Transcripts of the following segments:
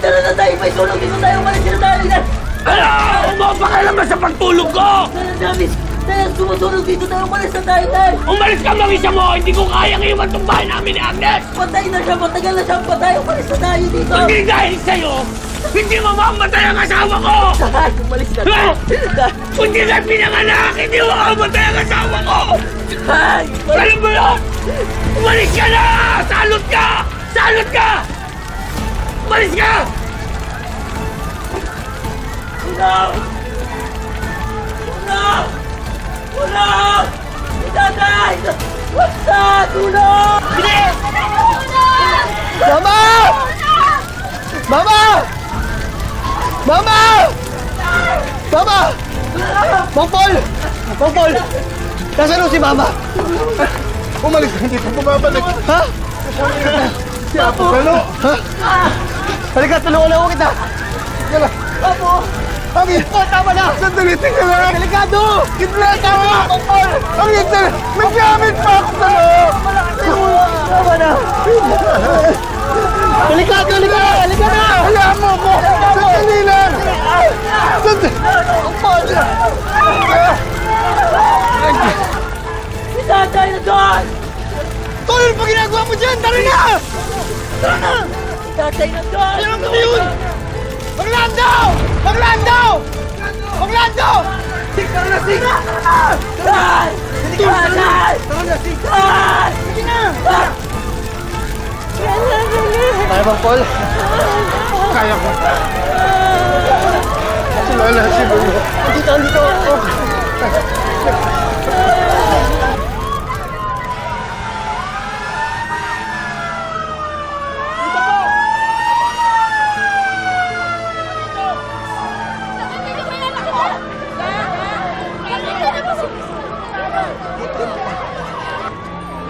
tara na tayo. May tulog dito tayo. Umalis na tayo. Ano? Umapakailan ba sa pagtulog ko? Tara, Davis. Dad, sumusunod dito tayo. Umalis na tayo, Dad. Umalis ka mag-isa mo! Hindi ko kayang iwan tong bahay namin ni Agnes! Patay na siya. Matagal na siyang patay. Umalis na tayo dito. Hindi dahil sa'yo, hindi mamamatay ang asawa ko! Dad, umalis na tayo. Kundi ka pinanganak, hindi mamamatay ang asawa ko! Dad. Alam mo yun? Umalis ka na! Salot ka! Salot ka! Umalis ka! Tulong! Tulong! Tulong! Tatay! Basta! Tulong! Mama! Mama! Mama! Mama! Mang Paul! Mang Paul! Nasaan si Mama? Umalis ka dito, bumabalik. Ha? Si Apo Galo. Ha? Halika, tulungan ako kita! Gala. Apo! Ang Oh, tama na! Sandali, tingnan lang. Delikado! Gitna, tama. Ang gitna. May gamit pa ako sa loob. Tama na! Delikado! Halika! Halika na! Hayaan mo ko. Si tatay na doon! Ayan mo yun! Orlando! Orlando! Orlando! Tara na! Tatay! Tara na! Tay! Sige na! Kaya bang Paul? Kaya ko. Si Lola, si Lolo. Dito, dito!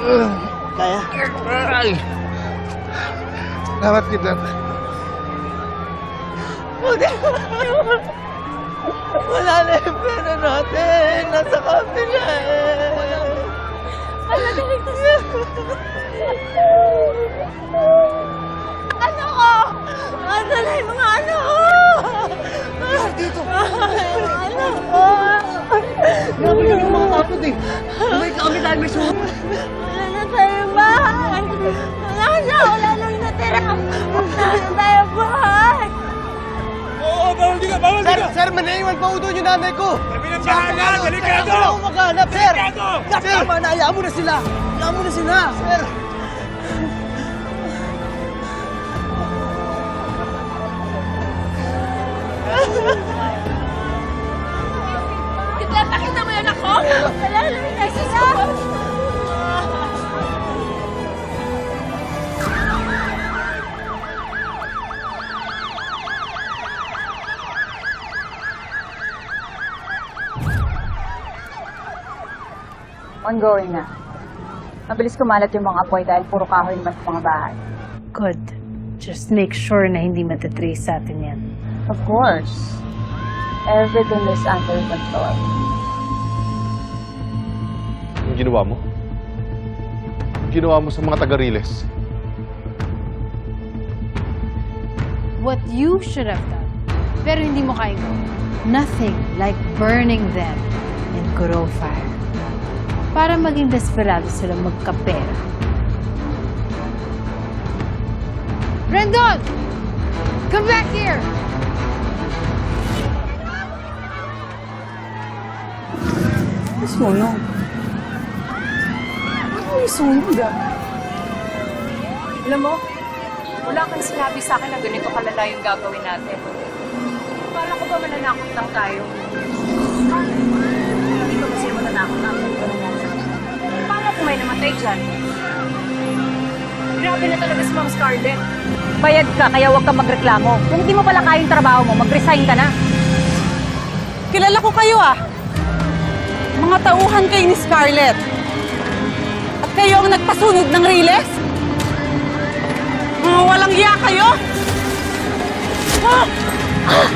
Oh. Kaya? Ay. Salamat kita. Wala na yung pera natin! Nasa kabila eh! Ano ko? Ano na yung mga ano ko? Dito! Ano ko? Grabe yung mga kapod eh! Lumay kami dahil may suha! Wala na tayong bahay. Wala na, wala nang natira. Wala na tayong bahay. Sir, sir, may naiwan pa uto yung nanay ko! Bahala! Delikado! Sir, ako maghanap, sir! Delikado! Sir, tama na, hayaan mo na sila! Hayaan mo na sila! Sir! Kita, pakita mo yun ako. Wala na sila. Ongoing na. Mabilis kumalat yung mga apoy dahil puro kahoy naman sa mga bahay. Good. Just make sure na hindi matatrace sa atin yan. Of course. Everything is under control. Yung ginawa mo? Yung ginawa mo sa mga taga-riles. What you should have done, pero hindi mo kaya. Nothing like burning them in Kuro fire. Para maging desperado sila magkapera. Brandon! Come back here! Sunog. Ano yung sunog ah? Alam mo, wala kang sinabi sa akin na ganito kalala yung gagawin natin. Para ko ba mananakot lang tayo? Hindi ko kasi mananakot natin. May namatay dyan? Grabe na talaga si Ma'am Scarlett. Bayad ka, kaya huwag kang magreklamo. Kung hindi mo pala kayang trabaho mo, mag-resign ka na. Kilala ko kayo ah. Mga tauhan kayo ni Scarlett. At kayo ang nagpasunog ng riles? Mga walang iya kayo? Habulin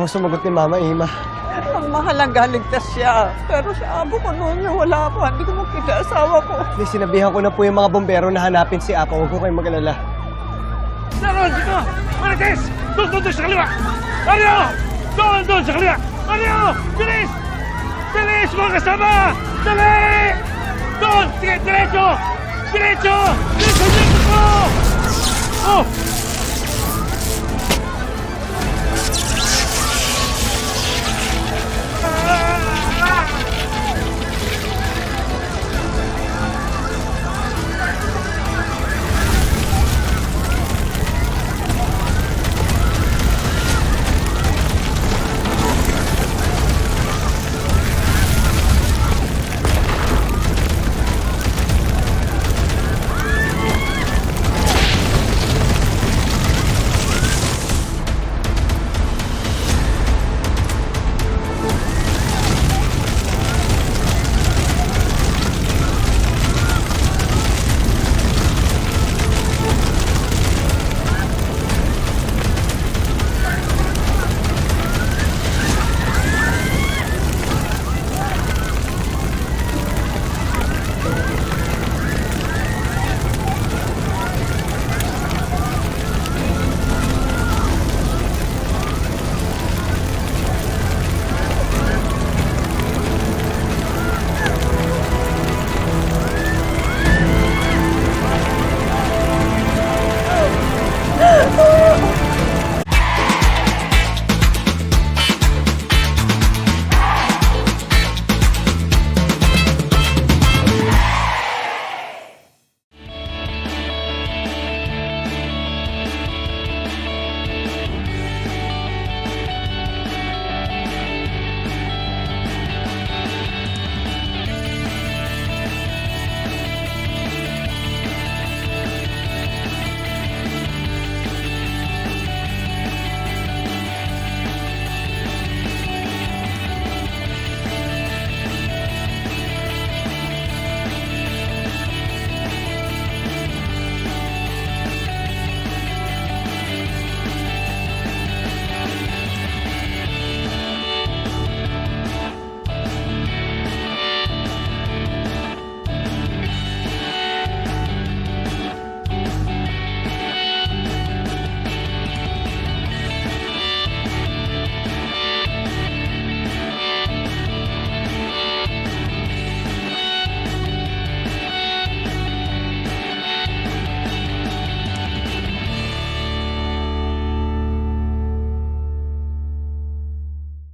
Ayaw sumagot ni Mama Ima. Ang mahalaga, ligtas siya. Pero sa abo ko noon niya, wala ako. Hindi ko makita asawa ko. Please, sinabihan ko na po yung mga bombero na hanapin si Apo. Huwag ko kayong mag-alala. Naroon dito! Marites! Doon, doon, doon sa kaliwa! Mario! Doon, doon sa kaliwa! Mario! Bilis! Bilis, mga kasama! Dali! Doon! Sige, diretso! Diretso! Diretso, diretso! Oh!